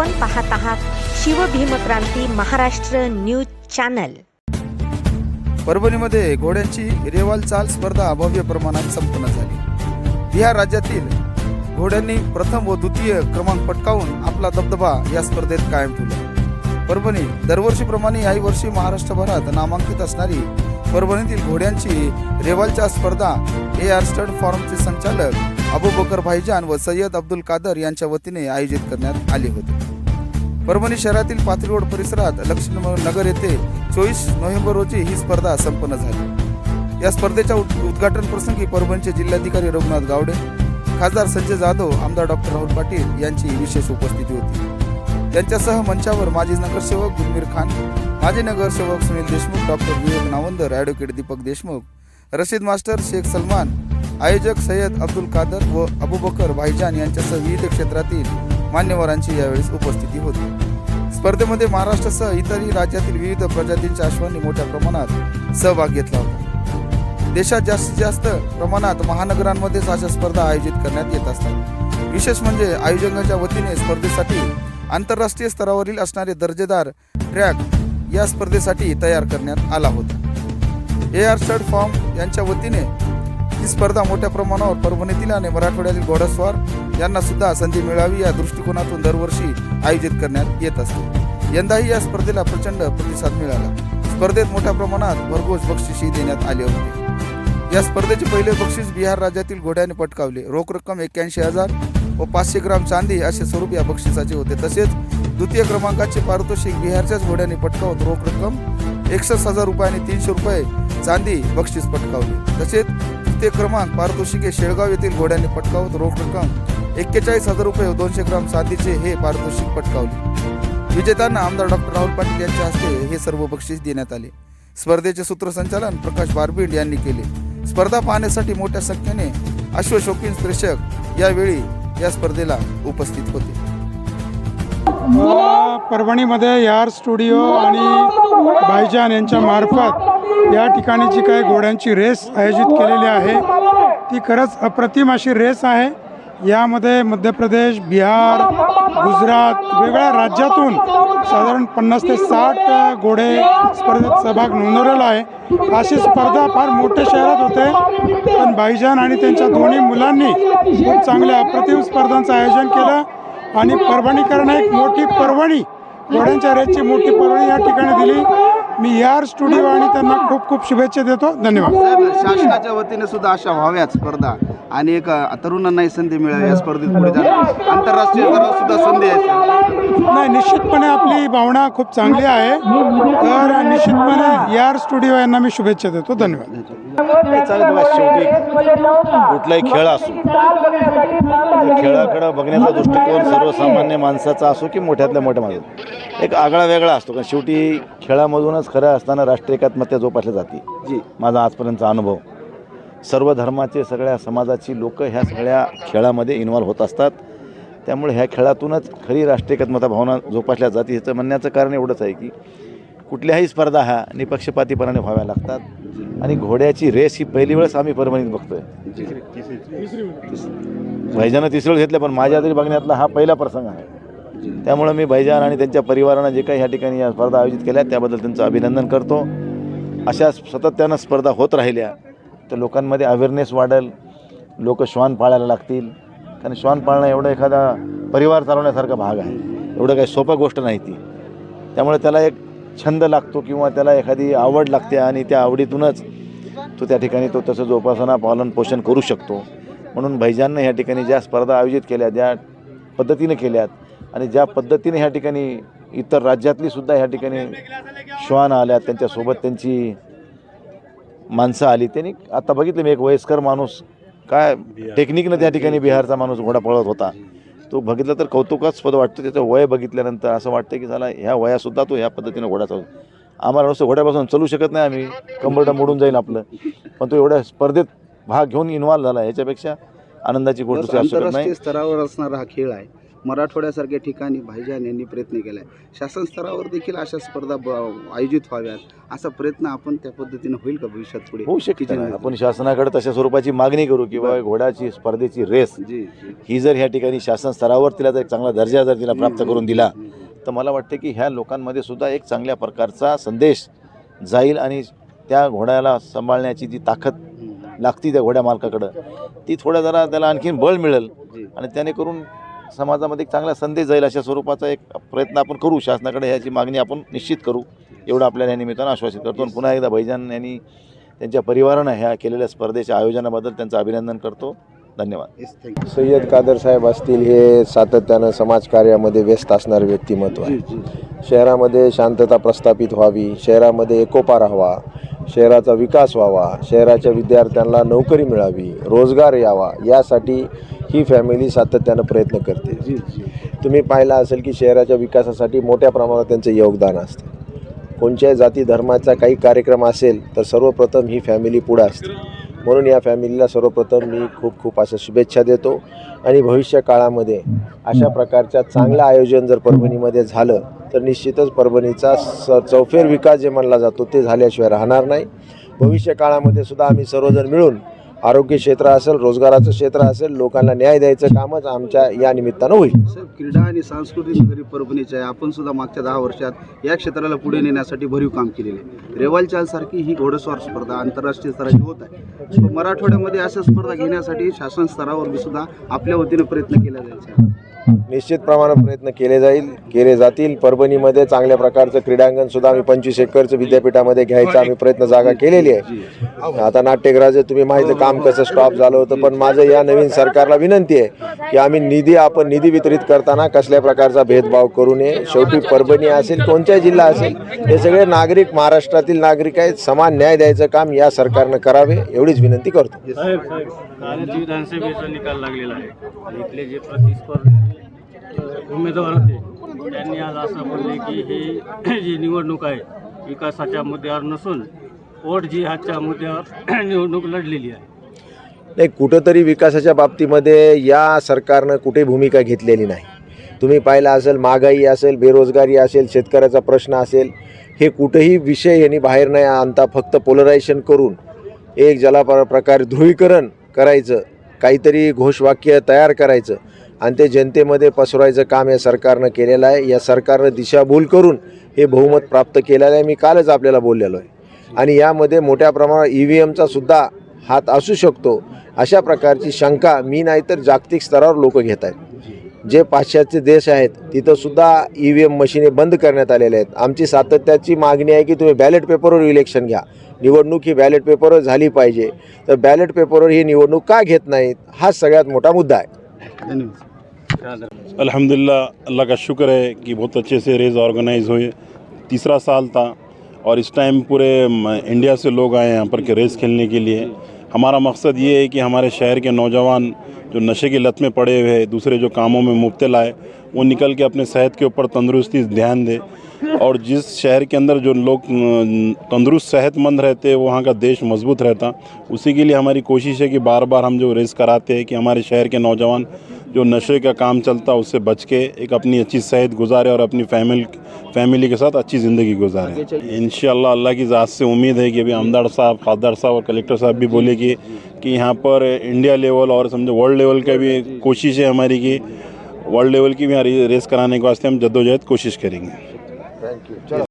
आपण पाहत आहात शिवभीमक्रांती महाराष्ट्र न्यूज चॅनल. परभणीमध्ये घोड्यांची रेवाल चाल स्पर्धा भव्य प्रमाणात संपन्न झाली. बिहार राज्यातील घोड्यांनी प्रथम व द्वितीय क्रमांक पटकावून आपला दबदबा या स्पर्धेत कायम ठेवला. परभणी दरवर्षीप्रमाणे याही वर्षी महाराष्ट्रभरात नामांकित असणारी परभणीतील घोड्यांची रेवालच्या स्पर्धा ए आर स्टड फॉर्मचे संचालक अबू बकर भाईजान व सय्यद अब्दुल कादर यांच्या वतीने आयोजित करण्यात आले होते. परभणी शहरातील पाथरी रोड परिसरात लक्ष्मी नगर येथे चोवीस नोव्हेंबर रोजी ही स्पर्धा संपन्न झाली. या स्पर्धेच्या उद- उद्घाटन प्रसंगी परभणीचे जिल्हाधिकारी रघुनाथ गावडे खासदार संजय जाधव आमदार डॉक्टर राहुल पाटील यांची विशेष उपस्थिती होती. त्यांच्यासह मंचावर माजी नगरसेवक गुलमीर खान माजी नगरसेवक Sunil Deshmukh doctor Vivek Navandar advocate Deepak Deshmukh Rashid master Shaikh Salman आयोजक सय्यद अब्दुल कादर व अबुबकर भाईजान यांच्यासह विविध क्षेत्रातील मान्यवरांची यावेळी उपस्थिती होती. स्पर्धेमध्ये महाराष्ट्रासह इतरही राज्यातील विविध प्रजातींच्या अश्वांनी मोठ्या प्रमाणात सहभाग घेतला होता. देशात जास्तीत जास्त प्रमाणात महानगरांमध्येच अशा स्पर्धा आयोजित करण्यात येत असतात. विशेष म्हणजे आयोजकांच्या वतीने स्पर्धेसाठी आंतरराष्ट्रीय स्तरावरील असणारे दर्जेदार ट्रॅक या स्पर्धेसाठी तयार करण्यात आला होता. ए आर स्टड फॉर्म यांच्या वतीने ही स्पर्धा मोठ्या प्रमाणावर परभणीतील आणि मराठवाड्यातील घोडस्वार यांना सुद्धा संधी मिळावी या दृष्टिकोनातून दरवर्षी आयोजित करण्यात येत असते. यंदाही या स्पर्धेला प्रचंड प्रतिसाद मिळाला. स्पर्धेत मोठ्या प्रमाणात भरघोस बक्षिसही देण्यात आले होते. या स्पर्धेचे पहिले बक्षीस बिहार राज्यातील घोड्याने पटकावले. रोख रक्कम एक्क्याऐंशी हजार व पाचशे ग्राम चांदी असे स्वरूप या बक्षिसाचे होते. तसेच द्वितीय क्रमांकाचे पारितोषिक बिहारच्याच घोड्याने पटकावत रोख रक्कम एकसष्ट हजार रुपये आणि तीनशे रुपये चांदी बक्षीस पटकावले. तसेच तृतीय क्रमांक पारितोषिके शेळगाव येथील घोड्याने पटकावत रोख रक्कम एक्केचाळीस हजार रुपये व दोनशे ग्राम चांदीचे हे पारितोषिक पटकावले. विजेत्यांना आमदार डॉक्टर राहुल पाटील यांच्या हस्ते हे सर्व बक्षीस देण्यात आले. स्पर्धेचे सूत्रसंचालन प्रकाश बारबीड यांनी केले. स्पर्धा पाहण्यासाठी मोठ्या संख्येने अश्वशोकीन प्रेक्षक यावेळी या स्पर्धेला उपस्थित होते. परभणीमध्ये यार स्टुडिओ आणि भाईजान यांच्या मार्फत या ठिकाणी जी काही घोड्यांची रेस आयोजित केलेली आहे. ती खरंच अप्रतिम अशी रेस आहे. यामध्ये मध्य प्रदेश बिहार गुजरात वेगळ्या राज्यातून साधारण पन्नास ते साठ घोडे स्पर्धेत सहभाग नोंदवलेला आहे. अशी स्पर्धा फार मोठ्या शहरात होते. पण भाईजान आणि त्यांच्या दोन्ही मुलांनी खूप चांगल्या अप्रतिम स्पर्धांचं आयोजन केलं. आणि परभणीकरांना एक मोठी पर्वणी घोड्यांच्या रेसची मोठी पर्वणी या ठिकाणी दिली. मी यार स्टुडिओ आणि त्यांना खूप खूप शुभेच्छा देतो. धन्यवाद. शासनाच्या वतीने सुद्धा अशा व्हाव्यात स्पर्धा. आणि एक तरुणांनाही संधी मिळावी या स्पर्धेत पुढे जाण्याची. आंतरराष्ट्रीय स्तरावर सुद्धा संधी आहे नाही निश्चितपणे आपली भावना खूप चांगली आहे. तर निश्चितपणे यार स्टुडिओ यांना मी शुभेच्छा देतो. धन्यवाद. हे चालेल बघा शेवटी कुठलाही खेळ असो. खेळाकडं बघण्याचा दृष्टिकोन सर्वसामान्य माणसाचा असो की मोठ्यातल्या मोठ्या माणसाचा एक आगळा वेगळा असतो कारण शेवटी खेळामधूनच खरं असताना राष्ट्रीय एकात्मत्या जोपासल्या जाते. जी माझा आजपर्यंतचा अनुभव. सर्व धर्माचे सगळ्या समाजाची लोक ह्या सगळ्या खेळामध्ये इन्व्हॉल्व होत असतात. त्यामुळे ह्या खेळातूनच खरी राष्ट्रीय एकात्मता भावना जोपासल्या जाते. ह्याचं म्हणण्याचं कारण एवढंच आहे की कुठल्याही स्पर्धा ह्या निपक्षपातीपणाने व्हाव्या लागतात. आणि घोड्याची रेस ही पहिली वेळेस आम्ही परभणीत बघतोय. भैजानं तिसरी वेळ घेतलं पण माझ्या तरी बघण्यातला हा पहिला प्रसंग आहे. त्यामुळं मी भैजान आणि त्यांच्या परिवारानं जे काही ह्या ठिकाणी या स्पर्धा आयोजित केल्या त्याबद्दल त्यांचं अभिनंदन करतो. अशा सातत्यानं स्पर्धा होत राहिल्या तर लोकांमध्ये अवेअरनेस वाढेल. लोक श्वान पाळायला लागतील. कारण श्वान पाळणं एवढं एखादा परिवार चालवण्यासारखा भाग आहे. एवढं काही सोपं गोष्ट नाही ती. त्यामुळे त्याला एक छंद लागतो किंवा त्याला एखादी आवड लागते आणि त्या आवडीतूनच तो त्या ठिकाणी तो तसं जोपासना पालन पोषण करू शकतो. म्हणून भाईजाननं ह्या ठिकाणी ज्या स्पर्धा आयोजित केल्या ज्या पद्धतीने केल्यात आणि ज्या पद्धतीने ह्या ठिकाणी इतर राज्यातली सुद्धा ह्या ठिकाणी श्वान आल्यात त्यांच्यासोबत त्यांची माणसं आली. त्यांनी आता बघितलं मी एक वयस्कर माणूस काय टेक्निकनं त्या ठिकाणी बिहारचा माणूस घोडा पळत होता. तो बघितलं तर कौतुकास्पद वाटतं त्याचं वय बघितल्यानंतर असं वाटतं की झाला ह्या वयासुद्धा तो ह्या पद्धतीनं घोडा चालू आम्हाला नुसतं घोड्यापासून चलू शकत नाही आम्ही कंबरडं मोडून जाईल आपलं. पण तो एवढ्या स्पर्धेत भाग घेऊन इन्व्हॉल्व झाला ह्याच्यापेक्षा आनंदाची गोष्ट असू शकत नाही. स्तरावर असणारा हा खेळ आहे. मराठवाड्यासारख्या ठिकाणी भाईजान यांनी प्रयत्न केला आहे शासन स्तरावर देखील अशा स्पर्धा ब आयोजित व्हाव्यात असा प्रयत्न आपण त्या पद्धतीने होईल का भविष्यात पुढे? होऊ शकते. ना. आपण शासनाकडे तशा स्वरूपाची मागणी करू किंवा घोड्याची स्पर्धेची रेस जी जी. ही जर ह्या ठिकाणी शासन स्तरावर तिला जर एक चांगला दर्जा जर तिला प्राप्त करून दिला तर मला वाटतं की ह्या लोकांमध्ये सुद्धा एक चांगल्या प्रकारचा संदेश जाईल आणि त्या घोड्याला सांभाळण्याची जी ताकद. लागती त्या घोड्या मालकाकडं ती थोडं जरा त्याला आणखीन बळ मिळेल जी. आणि त्याने करून समाजामध्ये एक चांगला संदेश जाईल अशा स्वरूपाचा एक प्रयत्न आपण करू शासनाकडे ह्याची मागणी आपण निश्चित करू. एवढं आपल्याला या निमित्तानं आश्वासित करतो. आणि पुन्हा एकदा भाईजान यांनी त्यांच्या परिवारानं ह्या केलेल्या स्पर्धेच्या आयोजनाबद्दल त्यांचं अभिनंदन करतो. धन्यवाद. सय्यद कादर साहेब असतील हे सातत्यानं समाजकार्यामध्ये व्यस्त असणारे व्यक्तिमत्व आहे. शहरामध्ये शांतता प्रस्थापित व्हावी शहरामध्ये एकोपा राहावा शहराचा विकास व्हावा शहराच्या विद्यार्थ्यांना नोकरी मिळावी रोजगार यावा यासाठी ही फॅमिली सातत्यानं प्रयत्न करते. जी जी. तुम्ही पाहिलं असेल की शहराच्या विकासासाठी मोठ्या प्रमाणात त्यांचं योगदान असतं. कोणत्याही जाती धर्माचा काही कार्यक्रम असेल तर सर्वप्रथम ही फॅमिली पुढं असते. म्हणून या फॅमिलीला सर्वप्रथम मी खूप खूप अशा शुभेच्छा देतो. आणि भविष्य काळामध्ये अशा प्रकारच्या चांगलं आयोजन जर परभणीमध्ये झालं तर निश्चितच परभणीचा स चौफेर विकास जे मानला जातो ते झाल्याशिवाय राहणार नाही. भविष्य काळामध्ये सुद्धा आम्ही सर्वजण मिळून आरोग्य क्षेत्र असेल रोजगाराचं क्षेत्र असेल लोकांना न्याय द्यायचं कामच आमच्या या निमित्तानं होईल. साहेब क्रीडा आणि सांस्कृतिक नगरी परभणीचे आहे. आपण सुद्धा मागच्या दहा वर्षात या क्षेत्राला पुढे नेण्यासाठी भरीव काम केलेले आहे. रेवाल चाल सारखी ही घोडेस्वार स्पर्धा आंतरराष्ट्रीय स्तराची होत आहे. मराठवाड्यामध्ये अशा स्पर्धा घेण्यासाठी शासन स्तरावर सुद्धा आपल्या वतीने प्रयत्न केला जायचा निश्चित प्रमाणात प्रयत्न केले जाईल केले जातील. परभणीमध्ये चांगल्या प्रकारचं क्रीडांगण सुद्धा आम्ही पंचवीस एकरचं विद्यापीठामध्ये घ्यायचं आम्ही प्रयत्न जागा केलेली आहे. आता नाट्यगृहाचं तुम्ही माहिती काम कसं स्टॉप झालं होतं पण माझं या नवीन सरकारला विनंती आहे की आम्ही निधी आपण निधी वितरित करताना कसल्या प्रकारचा भेदभाव करू नये. शेवटी परभणी असेल कोणत्याही जिल्हा असेल हे सगळे नागरिक महाराष्ट्रातील नागरिक आहेत समान न्याय द्यायचं काम या सरकारनं करावे एवढीच विनंती करतो. विधानसभेचा निकाल लागलेला आहे इथले जे प्रतिस्पर्धी उमेदवार होते. त्यांनी आज असं बोलले की ही जी निवडणूक आहे विकासाच्या मुद्द्यावर नसून वोट जिहादच्या मुद्द्यावर निवडणूक लढलेली आहे. नाही कुठंतरी विकासाच्या बाबतीमध्ये या सरकारनं कुठे भूमिका घेतलेली नाही. तुम्ही पाहिलं असेल महागाई असेल बेरोजगारी असेल शेतकऱ्याचा प्रश्न असेल हे कुठेही विषय यांनी बाहेर नाही आणता फक्त पोलरायझेशन करून एक ज्याला प्र प्रकारे ध्रुवीकरण करायचं काहीतरी घोषवाक्य तयार करायचं. आणि ते जनतेमध्ये पसरवायचं काम या सरकारनं केलेलं आहे. या सरकारनं दिशाभूल करून हे बहुमत प्राप्त केलेलं आहे. मी कालच आपल्याला बोललेलो आहे. आणि यामध्ये मोठ्या प्रमाणात ई व्ही एमचा सुद्धा हात असू शकतो. अशा प्रकारची शंका मी नाही तर जागतिक स्तरावर लोक घेत आहेत. जे पाश्चात्य देश आहेत तिथंसुद्धा ई व्ही एम मशिने बंद करण्यात आलेल्या आहेत. आमची सातत्याची मागणी आहे की तुम्ही बॅलेट पेपरवर इलेक्शन घ्या. निवडणूक ही बॅलेट पेपरवर झाली पाहिजे. तर बॅलेट पेपरवर ही निवडणूक का घेत नाहीत? हा सगळ्यात मोठा मुद्दा आहे. धन्यवाद. अल्हम्दुलिल्लाह, अल्लाह का शुक्र है कि बहुत अच्छे से रेस ऑर्गेनाइज हुए। तीसरा साल था और इस टाइम पूरे इंडिया से लोग आए यहाँ पर के रेस खेलने के लिए। हमारा मकसद ये है कि हमारे शहर के नौजवान जो नशे की लत में पड़े हुए हैं, दूसरे जो कामों में मुब्तला है वो निकल के अपने सेहत के ऊपर तंदुरुस्ती, ध्यान दे। और जिस शहर के अंदर जो लोग तंदुरुस्त, सेहतमंद रहते वहाँ का देश मज़बूत रहता। उसी के लिए हमारी कोशिश है कि बार बार हम जो रेस कराते हैं कि हमारे शहर के नौजवान जो नशे का काम चलता है उससे बच के एक अपनी अच्छी सेहत गुजारे और अपनी फैमिली फैमिली के साथ अच्छी ज़िंदगी गुजारे। इन अल्लाह की ज़ात से उम्मीद है कि अभी आमदार साहब खासदार साहब और कलेक्टर साहब भी बोले कि कि यहाँ पर इंडिया लेवल और समझो वर्ल्ड लेवल का भी कोशिश है हमारी कि वर्ल्ड लेवल की भी रेस कराने के वास्ते हम जद्दोजहद कोशिश करेंगे।